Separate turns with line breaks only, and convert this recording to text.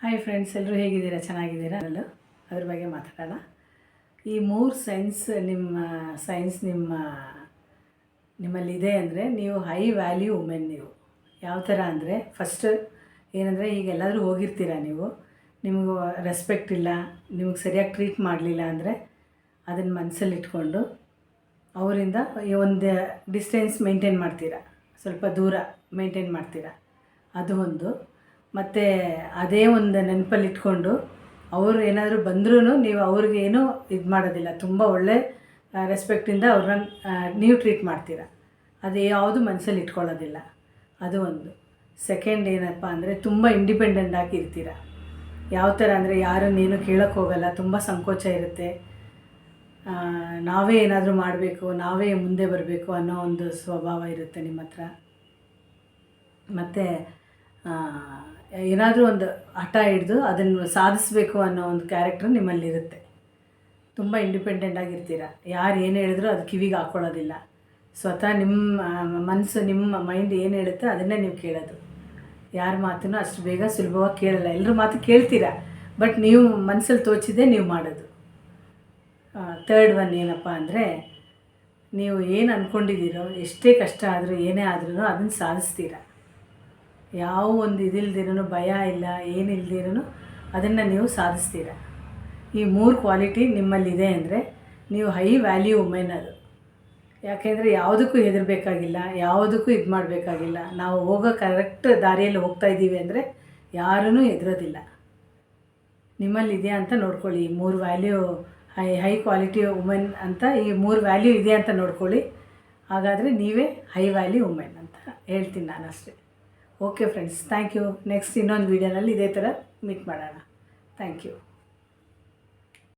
Hi friends ಎಲ್ಲರೂ ಹೇಗಿದ್ದೀರಾ? ಚೆನ್ನಾಗಿದ್ದೀರಾ? ಅಲ್ಲ ಅದ್ರ ಬಗ್ಗೆ ಮಾತಾಡೋಣ. ಈ ಮೂರು ಸೈನ್ಸ್ ನಿಮ್ಮ ಸೈನ್ಸ್ ನಿಮ್ಮ, ನಿಮ್ಮಲ್ಲಿದೆ ಅಂದರೆ ನೀವು ಹೈ ವ್ಯಾಲ್ಯೂ ವುಮೆನ್ ನೀವು. ಯಾವ ಥರ ಅಂದರೆ ಫಸ್ಟ್ ಏನಂದರೆ ಈಗ ಎಲ್ಲಾದರೂ ಹೋಗಿರ್ತೀರ ನೀವು? ನಿಮಗೂ ರೆಸ್ಪೆಕ್ಟ್ ಇಲ್ಲ, ನಿಮಗೆ ಸರಿಯಾಗಿ ಟ್ರೀಟ್ ಮಾಡಲಿಲ್ಲ ಅಂದರೆ ಅದನ್ನು ಮನಸ್ಸಲ್ಲಿ ಇಟ್ಕೊಂಡು ಅವರಿಂದ ಒಂದು ಡಿಸ್ಟೆನ್ಸ್ ಮೇಂಟೈನ್ ಮಾಡ್ತೀರಾ. ಸ್ವಲ್ಪ ದೂರ ಮೇಂಟೈನ್ ಮಾಡ್ತೀರಾ. ಅದು ಒಂದು. ಮತ್ತು ಅದೇ ಒಂದು ನೆನಪಲ್ಲಿ ಇಟ್ಕೊಂಡು ಅವರು ಏನಾದರೂ ಬಂದ್ರೂ ನೀವು ಅವ್ರಿಗೆ ಏನೂ ಇದು ಮಾಡೋದಿಲ್ಲ. ತುಂಬ ಒಳ್ಳೆ ರೆಸ್ಪೆಕ್ಟಿಂದ ಅವ್ರನ್ನ ನೀವು ಟ್ರೀಟ್ ಮಾಡ್ತೀರಾ. ಅದು ಯಾವುದು ಮನಸ್ಸಲ್ಲಿ ಇಟ್ಕೊಳ್ಳೋದಿಲ್ಲ. ಅದು ಒಂದು. ಸೆಕೆಂಡ್ ಏನಪ್ಪ ಅಂದರೆ ತುಂಬ ಇಂಡಿಪೆಂಡೆಂಟ್ ಆಗಿ ಇರ್ತೀರ. ಯಾವ ಥರ ಅಂದರೆ ಯಾರನ್ನೇನು ಕೇಳೋಕ್ಕೆ ಹೋಗಲ್ಲ, ತುಂಬ ಸಂಕೋಚ ಇರುತ್ತೆ. ನಾವೇ ಏನಾದರೂ ಮಾಡಬೇಕು, ನಾವೇ ಮುಂದೆ ಬರಬೇಕು ಅನ್ನೋ ಒಂದು ಸ್ವಭಾವ ಇರುತ್ತೆ ನಿಮ್ಮ ಹತ್ರ ಮತ್ತು ಏನಾದರೂ ಒಂದು ಹಠ ಹಿಡ್ದು ಅದನ್ನು ಸಾಧಿಸಬೇಕು ಅನ್ನೋ ಒಂದು ಕ್ಯಾರೆಕ್ಟರ್ ನಿಮ್ಮಲ್ಲಿರುತ್ತೆ. ತುಂಬ ಇಂಡಿಪೆಂಡೆಂಟ್ ಆಗಿರ್ತೀರ. ಯಾರು ಏನು ಹೇಳಿದ್ರು ಅದು ಕಿವಿಗೆ ಹಾಕ್ಕೊಳ್ಳೋದಿಲ್ಲ ಸ್ವತಃ ನಿಮ್ಮ ಮನಸ್ಸು ನಿಮ್ಮ ಮೈಂಡ್ ಏನು ಹೇಳುತ್ತೆ ಅದನ್ನೇ ನೀವು ಕೇಳೋದು. ಯಾರ ಮಾತನ್ನು ಅಷ್ಟು ಬೇಗ ಸುಲಭವಾಗಿ ಕೇಳಲ್ಲ. ಎಲ್ಲರ ಮಾತು ಕೇಳ್ತೀರ. ಬಟ್ ನೀವು ಮನಸ್ಸಲ್ಲಿ ತೋಚಿದ್ದೆ ನೀವು ಮಾಡೋದು. ತರ್ಡ್ ಒನ್ ಏನಪ್ಪ ಅಂದರೆ, ನೀವು ಏನು ಅಂದ್ಕೊಂಡಿದ್ದೀರೋ ಎಷ್ಟೇ ಕಷ್ಟ ಆದರೂ, ಏನೇ ಆದ್ರೂ ಅದನ್ನು ಸಾಧಿಸ್ತೀರ. ಯಾವ ಒಂದು ಇದಿಲ್ದಿರೂ ಭಯ ಇಲ್ಲ ಏನಿಲ್ದಿರೂ ಅದನ್ನು ನೀವು ಸಾಧಿಸ್ತೀರ. ಈ ಮೂರು ಕ್ವಾಲಿಟಿ ನಿಮ್ಮಲ್ಲಿದೆ ಅಂದರೆ ನೀವು ಹೈ ವ್ಯಾಲ್ಯೂ ವುಮೆನ್ ಅದು. ಯಾಕೆಂದರೆ ಯಾವುದಕ್ಕೂ ಹೆದರಬೇಕಾಗಿಲ್ಲ, ಯಾವುದಕ್ಕೂ ಇದು ಮಾಡಬೇಕಾಗಿಲ್ಲ. ನಾವು ಹೋಗೋ ಕರೆಕ್ಟ್ ದಾರಿಯಲ್ಲಿ ಹೋಗ್ತಾ ಇದ್ದೀವಿ ಅಂದರೆ ಯಾರೂ ಹೆದರೋದಿಲ್ಲ. ನಿಮ್ಮಲ್ಲಿದೆಯಾ ಅಂತ ನೋಡ್ಕೊಳ್ಳಿ, ಈ ಮೂರು value high high quality women ಅಂತ, ಈ ಮೂರು ವ್ಯಾಲ್ಯೂ ಇದೆ ಅಂತ ನೋಡ್ಕೊಳ್ಳಿ. ಹಾಗಾದರೆ ನೀವೇ ಹೈ ವ್ಯಾಲ್ಯೂ ವುಮೆನ್ ಅಂತ ಹೇಳ್ತೀನಿ ನಾನು ಅಷ್ಟೇ okay friends thank you next ಇನ್ನೊಂದು ವೀಡಿಯೋನಲ್ಲಿ ಇದೇ ಥರ ಮೀಟ್ ಮಾಡೋಣ. Thank you